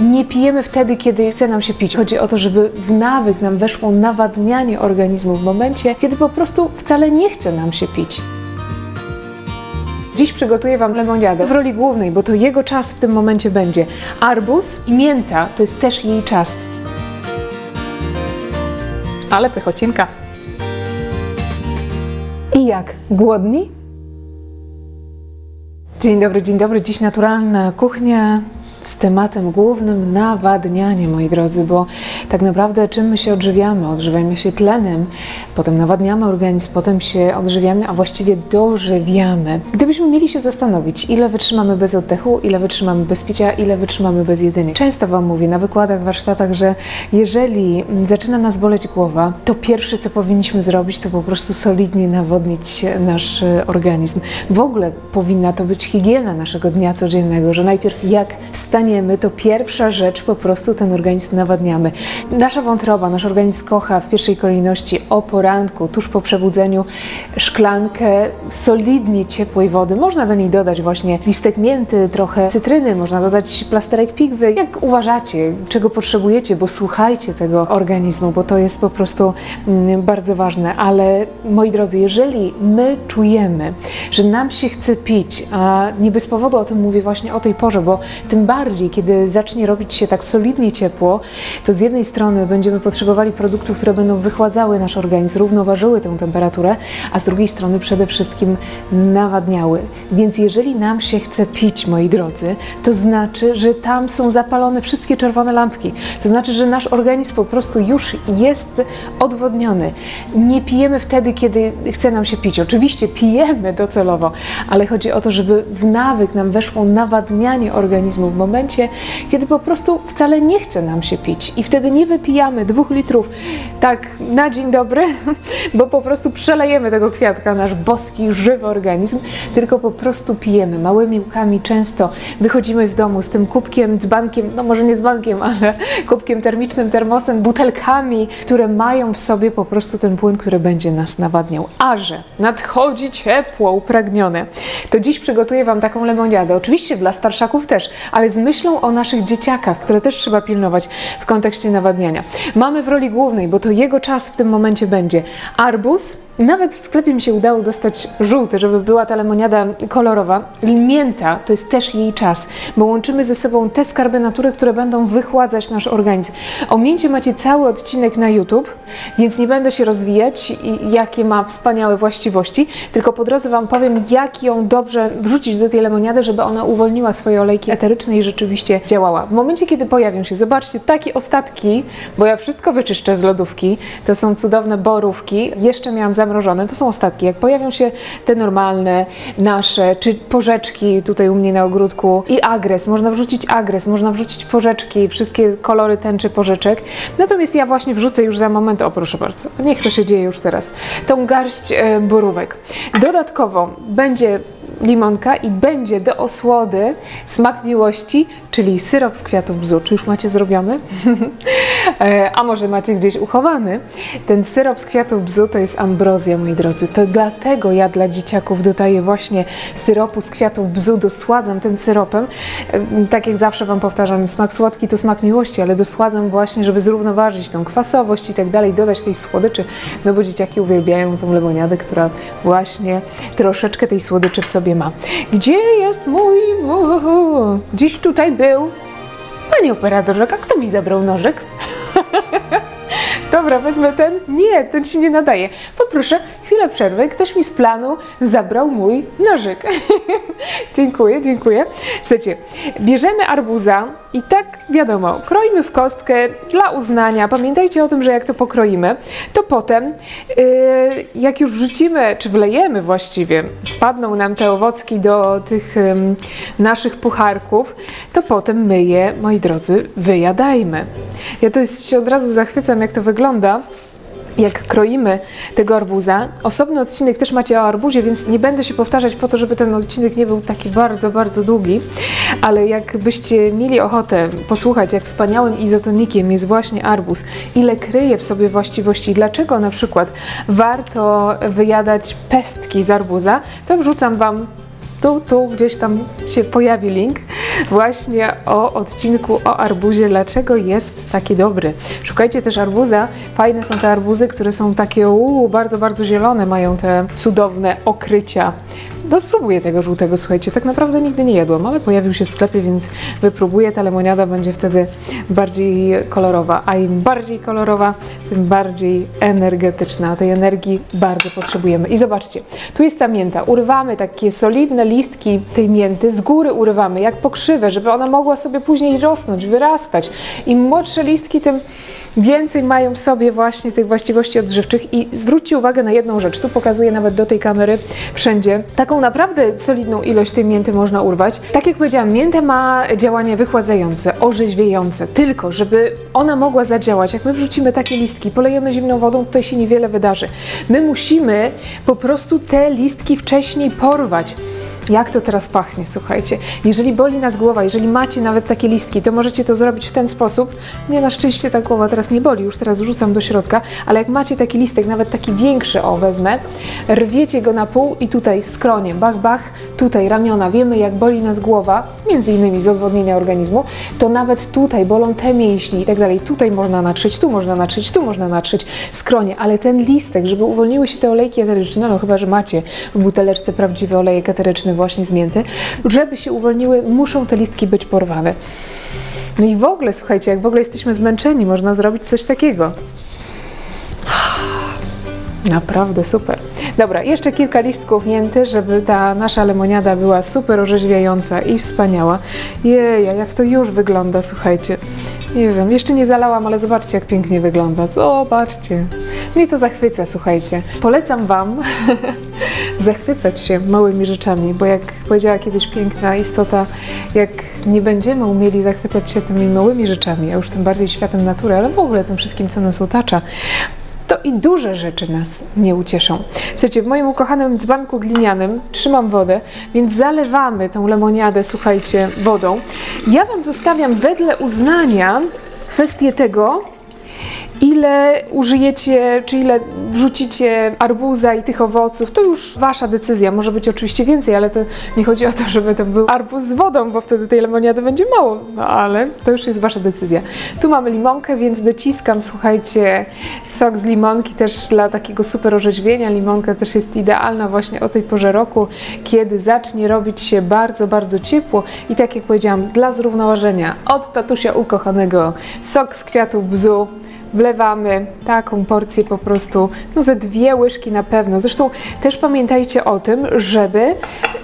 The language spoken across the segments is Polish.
nie pijemy wtedy, kiedy chce nam się pić. Chodzi o to, żeby w nawyk nam weszło nawadnianie organizmu w momencie, kiedy po prostu wcale nie chce nam się pić. Dziś przygotuję Wam lemoniadę w roli głównej, bo to jego czas w tym momencie będzie. Arbuz i mięta to jest też jej czas. Ale pychocinka. I jak? Głodni? Dzień dobry, dzień dobry. Dziś naturalna kuchnia z tematem głównym nawadnianie, moi drodzy, bo tak naprawdę czym my się odżywiamy? Odżywiamy się tlenem, potem nawadniamy organizm, potem się odżywiamy, a właściwie dożywiamy. Gdybyśmy mieli się zastanowić, ile wytrzymamy bez oddechu, ile wytrzymamy bez picia, ile wytrzymamy bez jedzenia. Często Wam mówię na wykładach, warsztatach, że jeżeli zaczyna nas boleć głowa, to pierwsze, co powinniśmy zrobić, to po prostu solidnie nawodnić nasz e, organizm. W ogóle powinna to być higiena naszego dnia codziennego, że najpierw jak wstaniemy, to pierwsza rzecz po prostu ten organizm nawadniamy. Nasza wątroba, nasz organizm kocha w pierwszej kolejności o poranku, tuż po przebudzeniu, szklankę solidnie ciepłej wody. Można do niej dodać właśnie listek mięty, trochę cytryny, można dodać plasterek pigwy. Jak uważacie, czego potrzebujecie, bo słuchajcie tego organizmu, bo to jest po prostu mm, bardzo ważne. Ale moi drodzy, jeżeli my czujemy, że nam się chce pić, a nie bez powodu o tym mówię właśnie o tej porze, bo tym bardziej, kiedy zacznie robić się tak solidnie ciepło, to z jednej strony będziemy potrzebowali produktów, które będą wychładzały nasz organizm, równoważyły tę temperaturę, a z drugiej strony przede wszystkim nawadniały. Więc jeżeli nam się chce pić, moi drodzy, to znaczy, że tam są zapalone wszystkie czerwone lampki. To znaczy, że nasz organizm po prostu już jest odwodniony. Nie pijemy wtedy, kiedy chce nam się pić. Oczywiście pijemy docelowo, ale chodzi o to, żeby w nawyk nam weszło nawadnianie organizmu w momencie, kiedy po prostu wcale nie chce nam się pić. I wtedy nie wypijamy dwóch litrów tak na dzień dobry, bo po prostu przelejemy tego kwiatka, nasz boski, żywy organizm, tylko po prostu pijemy małymi łkami często. Wychodzimy z domu z tym kubkiem, dzbankiem, no może nie dzbankiem, ale kubkiem termicznym, termosem, butelkami, które mają w sobie po prostu ten płyn, który będzie nas nawadniał. A że nadchodzi ciepło, upragnione, to dziś przygotuję Wam taką lemoniadę. Oczywiście dla starszaków też, ale z myślą o naszych dzieciakach, które też trzeba pilnować w kontekście nawadniania. Mamy w roli głównej, bo to jego czas w tym momencie będzie arbuz. Nawet w sklepie mi się udało dostać żółty, żeby była ta lemoniada kolorowa. Mięta to jest też jej czas, bo łączymy ze sobą te skarby natury, które będą wychładzać nasz organizm. O mięcie macie cały odcinek na YouTube, więc nie będę się rozwijać jakie ma wspaniałe właściwości, tylko po drodze Wam powiem, jak ją dobrze wrzucić do tej lemoniady, żeby ona uwolniła swoje olejki eteryczne i rzeczywiście działała. W momencie, kiedy pojawią się, zobaczcie, takie ostatki, bo ja wszystko wyczyszczę z lodówki, to są cudowne borówki, jeszcze miałam zamrożone, to są ostatki. Jak pojawią się te normalne, nasze, czy porzeczki tutaj u mnie na ogródku i agres, można wrzucić agres, można wrzucić porzeczki, wszystkie kolory tęczy porzeczek. Natomiast ja właśnie wrzucę już za moment, o proszę bardzo, niech to się dzieje już teraz, tą garść e, borówek. Dodatkowo będzie limonka i będzie do osłody smak miłości, czyli syrop z kwiatów bzu. Czy już macie zrobiony? E, A może macie gdzieś uchowany? Ten syrop z kwiatów bzu to jest ambrozja, moi drodzy. To dlatego ja dla dzieciaków dodaję właśnie syropu z kwiatów bzu, dosładzam tym syropem. E, Tak jak zawsze Wam powtarzam, smak słodki to smak miłości, ale dosładzam właśnie, żeby zrównoważyć tą kwasowość i tak dalej, dodać tej słodyczy, no bo dzieciaki uwielbiają tą lemoniadę, która właśnie troszeczkę tej słodyczy w sobie Gdzie jest mój mu? Dziś tutaj był. Panie operatorze, a kto mi zabrał nożyk? Dobra, wezmę ten. Nie, ten się nie nadaje. Poproszę, chwilę przerwy. Ktoś mi z planu zabrał mój nożyk. dziękuję, dziękuję. Słuchajcie, bierzemy arbuza i tak wiadomo, kroimy w kostkę dla uznania. Pamiętajcie o tym, że jak to pokroimy, to potem, yy, jak już wrzucimy, czy wlejemy właściwie, wpadną nam te owocki do tych ym, naszych pucharków, to potem my je, moi drodzy, wyjadajmy. Ja to jest, się od razu zachwycam, jak to wygląda jak kroimy tego arbuza. Osobny odcinek też macie o arbuzie, więc nie będę się powtarzać po to, żeby ten odcinek nie był taki bardzo, bardzo długi, ale jakbyście mieli ochotę posłuchać, jak wspaniałym izotonikiem jest właśnie arbuz, ile kryje w sobie właściwości, dlaczego na przykład warto wyjadać pestki z arbuza, to wrzucam Wam tu, tu gdzieś tam się pojawi link właśnie o odcinku o arbuzie, dlaczego jest taki dobry. Szukajcie też arbuza. Fajne są te arbuzy, które są takie uu, bardzo, bardzo zielone, mają te cudowne okrycia. No spróbuję tego żółtego, słuchajcie, tak naprawdę nigdy nie jadłam, ale pojawił się w sklepie, więc wypróbuję. Ta lemoniada będzie wtedy bardziej kolorowa, a im bardziej kolorowa, tym bardziej energetyczna. Tej energii bardzo potrzebujemy. I zobaczcie, tu jest ta mięta. Urywamy takie solidne listki tej mięty, z góry urywamy, jak pokrzywe, żeby ona mogła sobie później rosnąć, wyrastać. Im młodsze listki, tym więcej mają w sobie właśnie tych właściwości odżywczych i zwróćcie uwagę na jedną rzecz, tu pokazuję nawet do tej kamery wszędzie, taką naprawdę solidną ilość tej mięty można urwać. Tak jak powiedziałam, mięta ma działanie wychładzające, orzeźwiające, tylko żeby ona mogła zadziałać, jak my wrzucimy takie listki, polejemy zimną wodą, tutaj się niewiele wydarzy. My musimy po prostu te listki wcześniej porwać. Jak to teraz pachnie, słuchajcie. Jeżeli boli nas głowa, jeżeli macie nawet takie listki, to możecie to zrobić w ten sposób. Mnie na szczęście ta głowa teraz nie boli, już teraz wrzucam do środka, ale jak macie taki listek, nawet taki większy, o wezmę, rwiecie go na pół i tutaj w skronie, bach, bach, tutaj ramiona, wiemy jak boli nas głowa, między innymi z odwodnienia organizmu, to nawet tutaj bolą te mięśnie i tak dalej. Tutaj można natrzeć, tu można natrzeć, tu można natrzeć skronie, ale ten listek, żeby uwolniły się te olejki eteryczne, no chyba, że macie w buteleczce prawdziwy olejek eteryczny właśnie z mięty, żeby się uwolniły, muszą te listki być porwane. No i w ogóle, słuchajcie, jak w ogóle jesteśmy zmęczeni, można zrobić coś takiego. Naprawdę super. Dobra, jeszcze kilka listków mięty, żeby ta nasza lemoniada była super orzeźwiająca i wspaniała. Jej, jak to już wygląda, słuchajcie. Nie wiem, jeszcze nie zalałam, ale zobaczcie, jak pięknie wygląda. Zobaczcie. Mnie to zachwyca, słuchajcie. Polecam Wam zachwycać się małymi rzeczami, bo jak powiedziała kiedyś piękna istota, jak nie będziemy umieli zachwycać się tymi małymi rzeczami, a już tym bardziej światem natury, ale w ogóle tym wszystkim, co nas otacza, to i duże rzeczy nas nie ucieszą. Słuchajcie, w moim ukochanym dzbanku glinianym trzymam wodę, więc zalewamy tą lemoniadę, słuchajcie, wodą. Ja Wam zostawiam wedle uznania kwestię tego, ile użyjecie, czy ile wrzucicie arbuza i tych owoców, to już wasza decyzja. Może być oczywiście więcej, ale to nie chodzi o to, żeby to był arbuz z wodą, bo wtedy tej lemoniady będzie mało, no ale to już jest wasza decyzja. Tu mamy limonkę, więc dociskam, słuchajcie, sok z limonki też dla takiego super orzeźwienia. Limonka też jest idealna właśnie o tej porze roku, kiedy zacznie robić się bardzo, bardzo ciepło i tak jak powiedziałam, dla zrównoważenia od tatusia ukochanego sok z kwiatów bzu, wlewamy taką porcję po prostu, no ze dwie łyżki na pewno. Zresztą też pamiętajcie o tym, żeby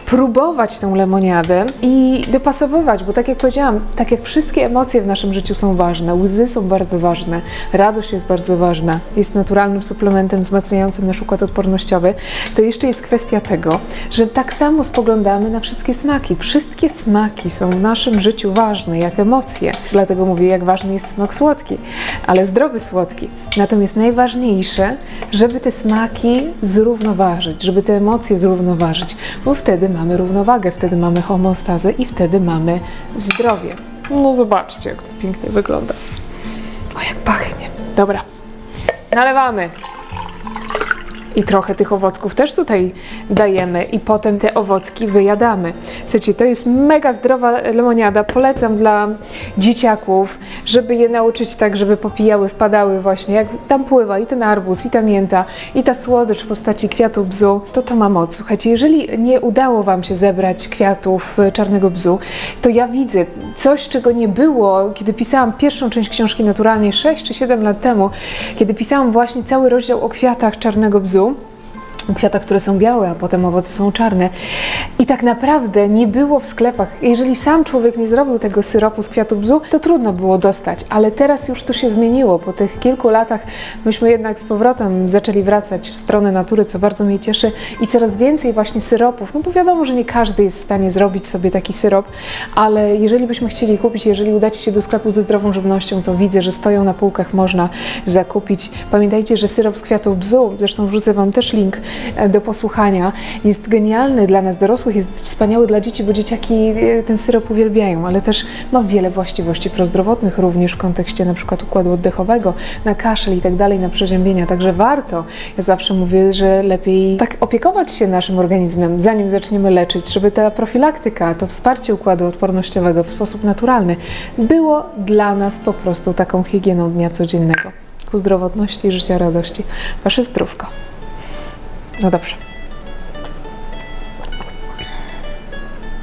próbować tą lemoniadę i dopasowywać, bo tak jak powiedziałam, tak jak wszystkie emocje w naszym życiu są ważne, łzy są bardzo ważne, radość jest bardzo ważna, jest naturalnym suplementem wzmacniającym nasz układ odpornościowy, to jeszcze jest kwestia tego, że tak samo spoglądamy na wszystkie smaki. Wszystkie smaki są w naszym życiu ważne, jak emocje. Dlatego mówię, jak ważny jest smak słodki, ale zdrowy słodki. Natomiast najważniejsze, żeby te smaki zrównoważyć, żeby te emocje zrównoważyć, bo wtedy mamy równowagę, wtedy mamy homostazę i wtedy mamy zdrowie. No zobaczcie, jak to pięknie wygląda. O, jak pachnie. Dobra, nalewamy. I trochę tych owocków też tutaj dajemy i potem te owocki wyjadamy. Słuchajcie, to jest mega zdrowa lemoniada. Polecam dla dzieciaków, żeby je nauczyć tak, żeby popijały, wpadały właśnie, jak tam pływa i ten arbuz, i ta mięta, i ta słodycz w postaci kwiatu bzu, to to ma moc. Słuchajcie, jeżeli nie udało Wam się zebrać kwiatów y, czarnego bzu, to ja widzę coś, czego nie było, kiedy pisałam pierwszą część książki naturalnej 6 czy 7 lat temu, kiedy pisałam właśnie cały rozdział o kwiatach czarnego bzu kwiatach, które są białe, a potem owoce są czarne. I tak naprawdę nie było w sklepach. Jeżeli sam człowiek nie zrobił tego syropu z kwiatu bzu, to trudno było dostać. Ale teraz już to się zmieniło. Po tych kilku latach myśmy jednak z powrotem zaczęli wracać w stronę natury, co bardzo mnie cieszy. I coraz więcej właśnie syropów. No bo wiadomo, że nie każdy jest w stanie zrobić sobie taki syrop, ale jeżeli byśmy chcieli kupić, jeżeli udacie się do sklepu ze zdrową żywnością, to widzę, że stoją na półkach, można zakupić. Pamiętajcie, że syrop z kwiatów bzu, zresztą wrzucę Wam też link, do posłuchania. Jest genialny dla nas dorosłych, jest wspaniały dla dzieci, bo dzieciaki e, ten syrop uwielbiają, ale też ma wiele właściwości prozdrowotnych, również w kontekście na przykład układu oddechowego, na kaszel i tak dalej, na przeziębienia. Także warto, ja zawsze mówię, że lepiej tak opiekować się naszym organizmem, zanim zaczniemy leczyć, żeby ta profilaktyka, to wsparcie układu odpornościowego w sposób naturalny było dla nas po prostu taką higieną dnia codziennego. Ku zdrowotności i życia radości. Wasze zdrówko. No dobrze.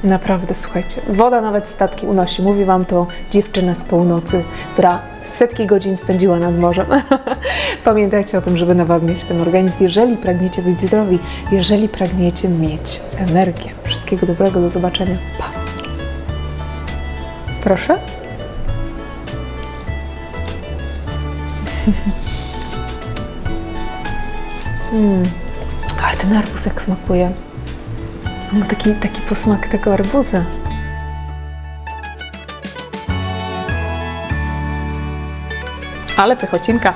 Naprawdę, słuchajcie, woda nawet statki unosi. Mówi Wam to dziewczyna z północy, która setki godzin spędziła nad morzem. Pamiętajcie o tym, żeby nawadniać ten organizm, jeżeli pragniecie być zdrowi, jeżeli pragniecie mieć energię. Wszystkiego dobrego, do zobaczenia. Pa! Proszę? mm. Ale ten arbuz jak smakuje. On ma taki, taki posmak tego arbuza. Ale pychocinka.